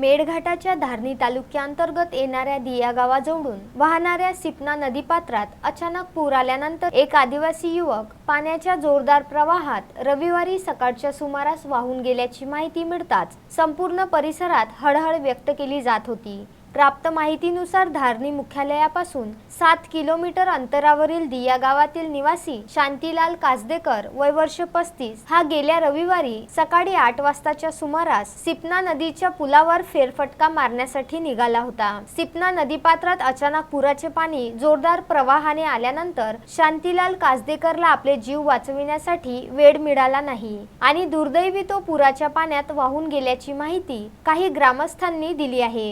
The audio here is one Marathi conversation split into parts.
मेळघाटाच्या धारणी तालुक्यांतर्गत येणाऱ्या दिया गावाजवळून वाहणाऱ्या सिपना नदीपात्रात अचानक पूर आल्यानंतर एक आदिवासी युवक पाण्याच्या जोरदार प्रवाहात रविवारी सकाळच्या सुमारास वाहून गेल्याची माहिती मिळताच संपूर्ण परिसरात हळहळ व्यक्त केली जात होती. प्राप्त माहितीनुसार धारणी मुख्यालयापासून सात किलोमीटर अंतरावरील दिया गावातील निवासी शांतीलाल कासदेकर वय वर्ष पस्तीस हा गेल्या रविवारी सकाळी आठ वाजताच्या सुमारास सिपना नदीच्या पुलावर फेरफटका मारण्यासाठी निघाला होता. सिपना नदीपात्रात अचानक पुराचे पाणी जोरदार प्रवाहाने आल्यानंतर शांतीलाल कासदेकरला आपले जीव वाचविण्यासाठी वेळ मिळाला नाही आणि दुर्दैवी तो पुराच्या पाण्यात वाहून गेल्याची माहिती काही ग्रामस्थांनी दिली आहे.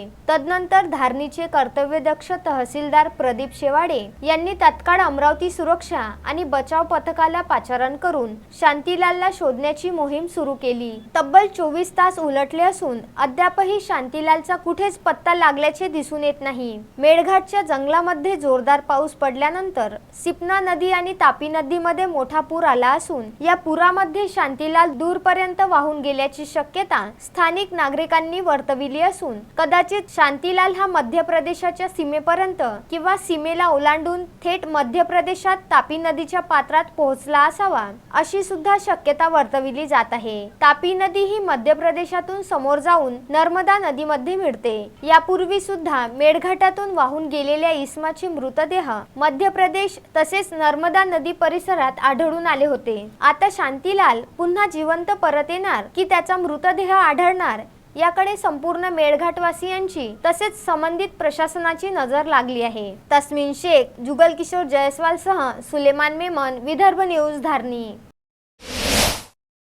त्यानंतर धारणीचे कर्तव्यदक्ष तहसीलदार प्रदीप शेवाडे यांनी तत्काळ अमरावती सुरक्षा आणि बचाव पथकाला पाचारण करून शांतीलालला शोधण्याची मोहीम सुरू केली. तब्बल चोवीस तास उलटले असून अद्यापही शांतीलालचा कुठेच पत्ता लागल्याचे दिसून येत नाही. मेळघाटच्या जंगलामध्ये जोरदार पाऊस पडल्यानंतर सिपना नदी आणि तापी नदीमध्ये मोठा पूर आला असून या पुरामध्ये शांतीलाल दूरपर्यंत वाहून गेल्याची शक्यता स्थानिक नागरिकांनी वर्तविली असून कदाचित शांतीलाल हा मध्य प्रदेशाच्या सीमेपर्यंत किंवा सीमेला ओलांडून थेट मध्य प्रदेशात तापी नदीच्या पात्रात पोहोचला असावा अशी सुद्धा शक्यता वर्तविली जात आहे. तापी नदी ही मध्य प्रदेशातून समोर जाऊन नर्मदा नदीमध्ये मिळते. यापूर्वी सुद्धा मेळघाटातून वाहून गेलेल्या इस्माचे मृतदेह मध्य प्रदेश तसेच नर्मदा नदी परिसरात आढळून आले होते. आता शांतीलाल पुन्हा जिवंत परत येणार की त्याचा मृतदेह आढळणार याकडे संपूर्ण मेळघाटवासियांची तसेच संबंधित प्रशासनाची नजर लागली आहे. तस्मिन शेख जुगल किशोर जयस्वाल सह सुलेमान मेमन विदर्भ न्यूज धारणी.